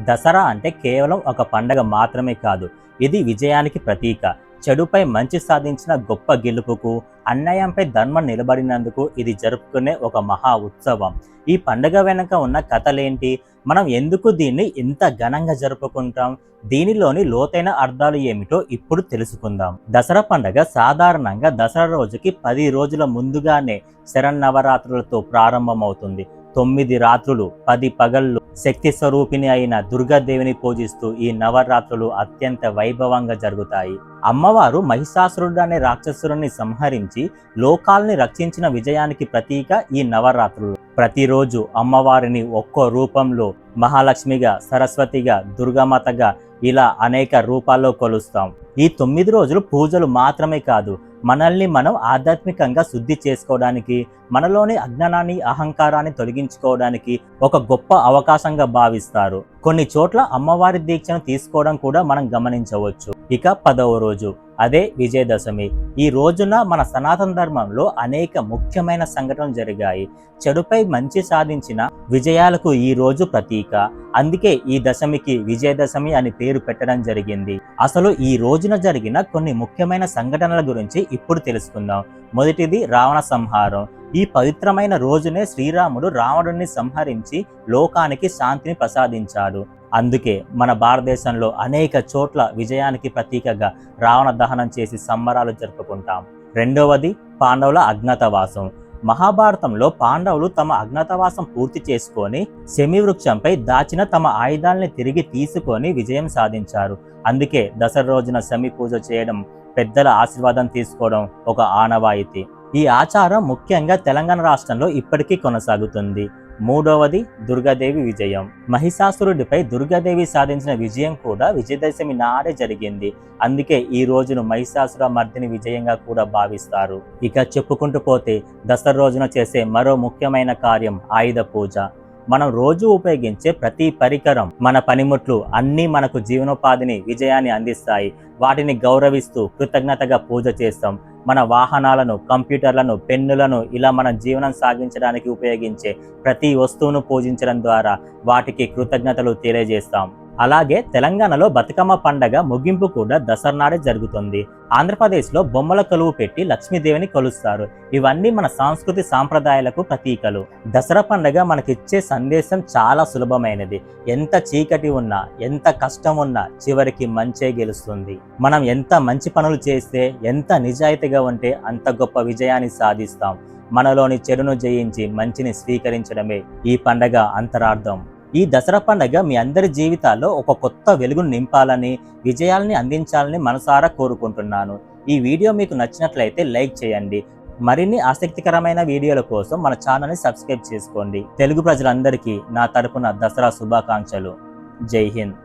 దసరా అంటే కేవలం ఒక పండగ మాత్రమే కాదు ఇది విజయానికి ప్రతీక. చెడుపై మంచి సాధించిన గొప్ప గెలుపుకు అన్యాయంపై ధర్మం నిలబడినందుకు ఇది జరుపుకునే ఒక మహా ఉత్సవం. ఈ పండగ వెనుక ఉన్న కథలేంటి? మనం ఎందుకు దీన్ని ఇంత ఘనంగా జరుపుకుంటాం? దీనిలోని లోతైన అర్థాలు ఏమిటో ఇప్పుడు తెలుసుకుందాం. దసరా పండగ సాధారణంగా దసరా రోజుకి పది రోజుల ముందుగానే శరన్నవరాత్రులతో ప్రారంభమవుతుంది. తొమ్మిది రాత్రులు పది పగళ్ళు శక్తి స్వరూపిణి అయిన దుర్గాదేవిని పూజిస్తూ ఈ నవరాత్రులు అత్యంత వైభవంగా జరుగుతాయి. అమ్మవారు మహిషాసురుడు అనే రాక్షసురుణ్ణి సంహరించి లోకాల్ని రక్షించిన విజయానికి ప్రతీక ఈ నవరాత్రులు. ప్రతిరోజు అమ్మవారిని ఒక్కో రూపంలో మహాలక్ష్మిగా సరస్వతిగా దుర్గామాతగా ఇలా అనేక రూపాల్లో కొలుస్తాం. ఈ తొమ్మిది రోజులు పూజలు మాత్రమే కాదు మనల్ని మనం ఆధ్యాత్మికంగా శుద్ధి చేసుకోవడానికి మనలోని అజ్ఞానాన్ని అహంకారాన్ని తొలగించుకోవడానికి ఒక గొప్ప అవకాశంగా భావిస్తారు. కొన్ని చోట్ల అమ్మవారి దీక్షను తీసుకోవడం కూడా మనం గమనించవచ్చు. ఇక పదవ రోజు. అదే విజయదశమి. ఈ రోజున మన సనాతన ధర్మంలో అనేక ముఖ్యమైన సంఘటనలు జరిగాయి. చెడుపై మంచి సాధించిన విజయాలకు ఈ రోజు ప్రతీక. అందుకే ఈ దశమికి విజయదశమి అని పేరు పెట్టడం జరిగింది. అసలు ఈ రోజున జరిగిన కొన్ని ముఖ్యమైన సంఘటనల గురించి ఇప్పుడు తెలుసుకుందాం. మొదటిది రావణ సంహారం. ఈ పవిత్రమైన రోజునే శ్రీరాముడు రావణుడిని సంహరించి లోకానికి శాంతిని ప్రసాదించాడు. అందుకే మన భారతదేశంలో అనేక చోట్ల విజయానికి ప్రతీకగా రావణ దహనం చేసి సంబరాలు జరుపుకుంటాం. రెండవది పాండవుల అజ్ఞాతవాసం. మహాభారతంలో పాండవులు తమ అజ్ఞాతవాసం పూర్తి చేసుకొని శమివృక్షంపై దాచిన తమ ఆయుధాలని తిరిగి తీసుకొని విజయం సాధించారు. అందుకే దసరా రోజున శమి పూజ చేయడం పెద్దల ఆశీర్వాదం తీసుకోవడం ఒక ఆనవాయితీ. ఈ ఆచారం ముఖ్యంగా తెలంగాణ రాష్ట్రంలో ఇప్పటికీ కొనసాగుతుంది. మూడవది దుర్గాదేవి విజయం. మహిషాసురుడిపై దుర్గాదేవి సాధించిన విజయం కూడా విజయదశమి నాడే జరిగింది. అందుకే ఈ రోజును మహిషాసుర మర్దిని విజయంగా కూడా భావిస్తారు. ఇక చెప్పుకుంటూ పోతే దసరా రోజున చేసే మరో ముఖ్యమైన కార్యం ఆయుధ పూజ. మనం రోజు ఉపయోగించే ప్రతి పరికరం మన పనిముట్లు అన్నీ మనకు జీవనోపాధిని విజయాన్ని అందిస్తాయి. వాటిని గౌరవిస్తూ కృతజ్ఞతగా పూజ చేస్తాం. మన వాహనాలను కంప్యూటర్లను పెన్నులను ఇలా మన జీవనం సాగించడానికి ఉపయోగించే ప్రతి వస్తువును పూజించడం ద్వారా వాటికి కృతజ్ఞతలు తెలియజేస్తాం. అలాగే తెలంగాణలో బతుకమ్మ పండగ ముగింపు కూడా దసరా నాడే జరుగుతుంది. ఆంధ్రప్రదేశ్లో బొమ్మల కొలువు పెట్టి లక్ష్మీదేవిని కొలుస్తారు. ఇవన్నీ మన సంస్కృతి సాంప్రదాయాలకు ప్రతీకలు. దసరా పండగ మనకిచ్చే సందేశం చాలా సులభమైనది. ఎంత చీకటి ఉన్నా ఎంత కష్టం ఉన్నా చివరికి మంచే గెలుస్తుంది. మనం ఎంత మంచి పనులు చేస్తే ఎంత నిజాయితీగా ఉంటే అంత గొప్ప విజయాన్ని సాధిస్తాం. మనలోని చెడును జయించి మంచిని స్వీకరించడమే ఈ పండగ అంతరార్థం. ఈ దసరా పండగ మీ అందరి జీవితాల్లో ఒక కొత్త వెలుగును నింపాలని విజయాల్ని అందించాలని మనసారా కోరుకుంటున్నాను. ఈ వీడియో మీకు నచ్చినట్లయితే లైక్ చేయండి. మరిన్ని ఆసక్తికరమైన వీడియోల కోసం మన ఛానల్ని సబ్స్క్రైబ్ చేసుకోండి. తెలుగు ప్రజలందరికీ నా తరపున దసరా శుభాకాంక్షలు. జై హింద్.